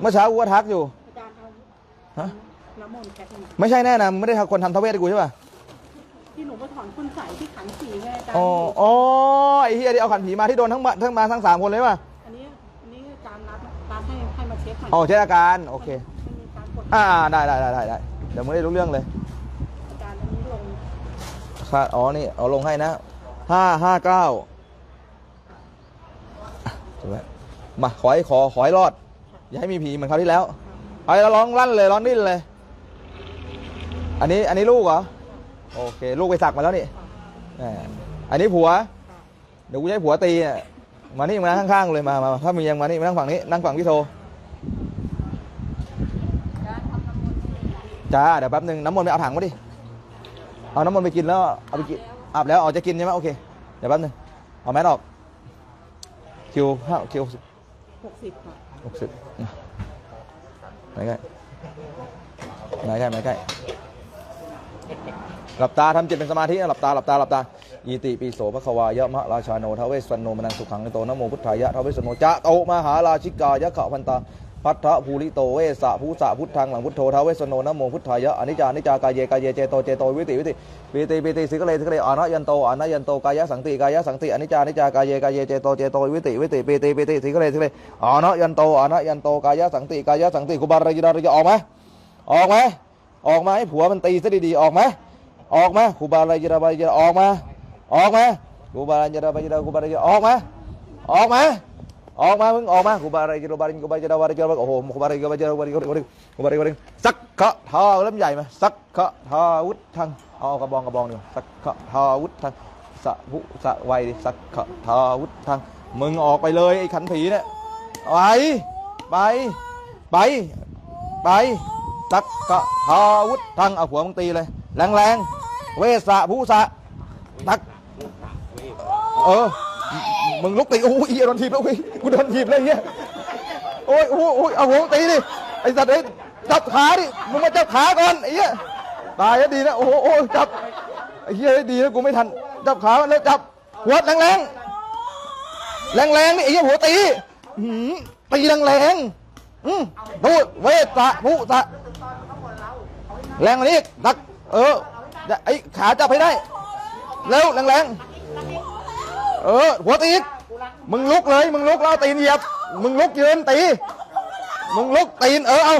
เมื่อเช้ากูก็ทักอยู่ อาจารย์เอาฮะ น้ำมนต์แพ็คหนึ่งไม่ใช่แน่นะมึงไม่ได้ทำคนทำทเวศให้กูใช่ป่ะที่หนูไปถอนคุณใส่ที่ขันสีไงอาจารย์อ๋ออ๋อไอ้เฮียที่เอาขันผีมาที่โดนทั้งมาทั้งมาทั้งสามคนเลยป่ะอันนี้อันนี้อาจารย์นัดนัดให้ให้มาเช็คหน่อยอ๋อเช็คอาการโอเค มันมีการกดอ่าได้ได้ได้ได้ได้เดี๋ยวมึงได้รู้เรื่องเลยอาจารย์อันนี้ลงค่าอ๋อนี่เอาลงให้นะห้าห้าเก้าถูกไหมมาขอให้ขอขอให้รอด อย่าให้มีผีเหมือนคราวที่แล้วเอาแล้วร้องลั่นเลยร้องดิ้นเลย อันนี้อันนี้ลูกเหรอโอเค ลูกไปสักมาแล้วนี่แหมอันนี้ผัว เดี๋ยวกูจะให้ผัวตีอะมานี่มานั่งข้างๆเลยมามาถ้ามียังมานี่มานั่งฝั่งนี้นั่งฝั่งพี่โทจ้าเดี๋ยวแป๊บหนึงน้ำมนต์ไปเอาถังมาดิเอาน้ำมนต์ไปกินแล้วเอาไปกินอาบแล้วเอาจะกินใช่ไหมโอเคเดี๋ยวแป๊บหนึงเอาแมสออกคิวห้าคิวหกสิบค่ะ หกสิบไหนใกล้ไหนใกล้ไหนใกล้หลับตาทำจิตเป็นสมาธินะหลับตาหลับตาหลับตาอีติปิโสภควายะมะราชาโนทเวสสวรรณโนมนังสุขังนิโตนโมพุทธายะทวเวสสวรรณโนจะโตมหาราชิกายะขะพันตา พัทธภูริโตเวสะภูสะพุทธังหลังพุทโธทาเวสสโนนโมพุทธายะอนิจจานิจจากายเยกายเยเจโตเจโตวิติวิติวิติวิติสิกเลสิกเลอนะยันโตอนะยันโตกายะสังติกายะสังติอนิจจานิจจากายเยกายเยเจโตเจโตวิติวิติปิติปิติสิกเลสิกเลอนะยันโตอนะยันโตกายะสังติกายะสังติกุบาระยิดาระยะออกไหมออกไหมออกมาให้ผัวมันตีซะดีๆออกไหมออกมาคุบาระยิดาระยิดาออกมาออกมากูบารันจะได้ไปจะได้กูบารันจะออกมาออกมา ออกมามึงออกมากูบารันจะได้บารันกูบารันจะได้บารันจะได้โอ้โหกูบารันกูบารันจะได้บารันกูบารันกูบารันกูบารันสักขะทาเล่มใหญ่มาสักขะทาวุฒทังเอากระบองกระบองดีกว่าสักขะทาวุฒทังสะวุสะไวดิสักขะทาวุฒทังมึงออกไปเลยไอ้ขันผีเนี่ยไปไปไปไปสักขะทาวุฒทังเอาหัวมึงตีเลยแรงๆเวสะผู้สะตักเออ มึงลุกตีโอ้ยโดนถีบแล้วเฮ้ยกูโดนถีบเลยเฮ้ยโอ้ยโอ้ยเอาหัวตีดิไอสัตว์ไอ้จับขาดิมึงมาจับขาก่อนไอ้เหี้ยตายแล้วดีนะโอ้โหโอ้ยจับไอ้เหี้ยดีนะกูไม่ทันจับขาแล้วจับหัวแรงแรงแรงแรงนี่ไอ้เหี้ยหัวตีหืมตีแรงแรงอืมดูเวสะผู้สะแรงกว่านี้อีกตักเออไอ้ขาจับให้ได้เร็วแรงๆ เออ หัวตีมึงลุกเลย มึงลุกแล้วตีนเหยียบ มึงลุกยืนตี มึงลุกตีนเออเอา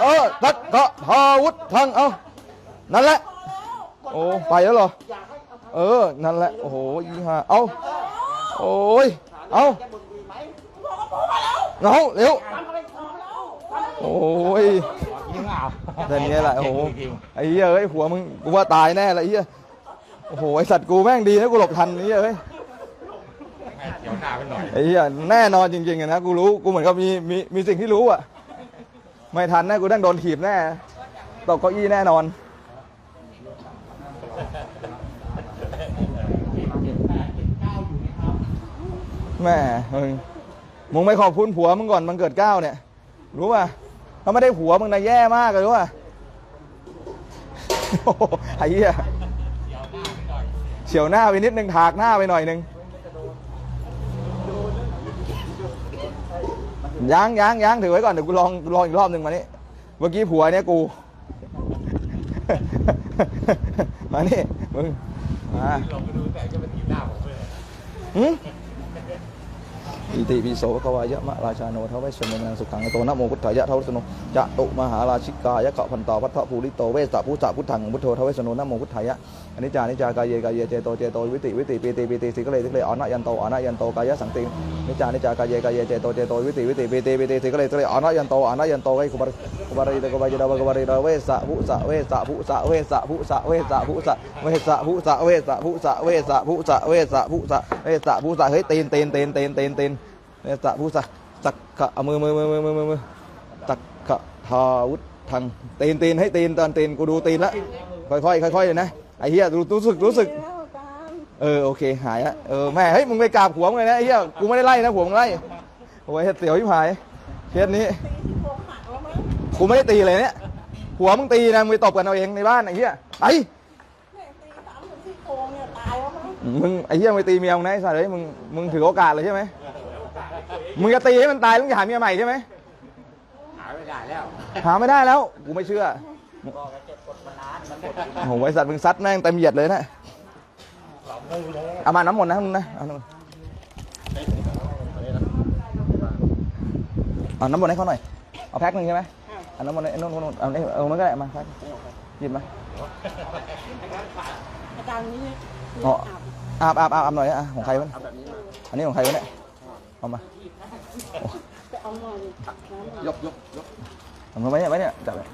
เออตัดกาะพาวุธทังเอา นั่นแหละ โอ้ ไปแล้วเหรอ เออ นั่นแหละ โอ้โหยี่ห้าเอา โอ้ย เอาเอาเร็ว โอ้ยยิงอะแต่เนี้ยแหละ โอ้โห ไอ้เหี้ยเอ้ย หัวมึง กูว่าตายแน่ลยไอ้เหี้ย โอ้โห ไอสัตว์กูแม่งดีนะกูหลบทันไอ้เหี้ยเอ้ย เดี๋ยวหน้าไปหน่อยไอ้เหี้ยแน่นอนจริงๆอะนะกูรู้กูเหมือนกับมีมีมีสิ่งที่รู้อะไม่ทันแน่กูต้องโดนถีบแน่ตกเก้าอี้แน่นอน แม่มึงมึงไม่ขอบคุณผัวมึงก่อนมันเกิดเก้าเนี่ย รู้ป่ะถ้าไม่ได้ผัวมึงนะแย่มากเลยรู้ป่ะโอ้โหไอ้เหี้ยเฉียวหน้าไปนิดนึงถากหน้าไปหน่อยนึง ยังยังยังถือไว้ก่อนเดี๋ยวกูลองลองอีกรอบหนึ่งมานี่เมื่อกี้ผัวเนี่ยกู มานี่มึงมาลองไปดูแต่ก็เป็นทีมหน้าผมเลยหืม อิติปิโสภควายะมะราชาโนทวเวสสวรรณนังสุขังโตนะโมพุทธายะทวสโนจะตุมหาราชิกายะเกาะพันตอพัทธภูริโตเวสสะพุทธะพุทธังพุทโธทวเวสโนนะโมพุทธายะอนิจจานิจจากายเยกายเยเจโตเจโตวิติวิติปีติปีติสิกเลสิกเลอนะยันโตอนะยันโตกายะสังตินิจจานิจจากายเยกายเยเจโตเจโตวิติวิติปีติปีติสิกเลสิกเลอนะยันโตอนะยันโตไอ้กุบารกุบารีกุบารีดาวกุบารีดาเวสะพุสะเวสะพุสะเวสะพุสะเวสะพุสะเวสะพุสะเวสะพุสะเวสะพุสะเวสะพุสะเวสะพุสะเฮ้ยตีนตีนตีนตีนตีนตีน เนสะผู้สะสักกะเอามือมือมือมือมือมือมือตักกะทาวุธทังตีนตีนให้ตีนตอนตีนกูดูตีนละค่อยๆค่อยๆเลยนะไอ้เหี้ยรู้รู้สึกรู้สึกแล้วอาจารย์เออโอเคหายละเออแม่เฮ้ยมึงไปกราบหัวมึงเลยนะไอ้เหี้ยกูไม่ได้ไล่นะหัวมึงไล่โอ้ยเสียวยิ่หายเคสนี้ตีที่โครงหักแล้วมั้งกูไม่ได้ตีเลยเนี่ยหัวมึงตีนะมึงไปตบกันเอาเองในบ้านไอ้เหี้ยไปเนี่ยตีสามถึงที่โครงเนี่ยตายแล้วมั้งมึงไอ้เหี้ยมึงไปตีเมียมึงนะไอ้สัตว์เฮ้ยมึงมึงถือโอกาสเลยใช่ไหม มึงจะตีให้มันตายแล้วมึงจะหาเมียใหม่ใช่ไหมหไม่ได้แล้วหาไม่ได้แล้ว กูไม่เชื่อโอ้โหไอสัตว์มึงซัดแม่งเต็มเหยียดเลยนะเอามาน้ำมนต์นะมึงนะเอาน้ำมนต์เอาน้ำมนต์ให้เขาหน่อยเอาแพ็คหนึ่งใช่ไหมเอาน้ำมนต์ให้นู่นนู่นเอาเอาเอามันก็ได้มาแพ็คหยิบมาอาจารย์นี้เนี่ยอ๋ออาบอาบอาบอาบอาบหน่อยนะอะของใครวะอันนี้ของใครวะเนี่ยเอามา ไปเอาหน่อยดิน้ำหน่อยยกยกยกเอามาไว้เนี่ยไว้เนี่ยจับเลย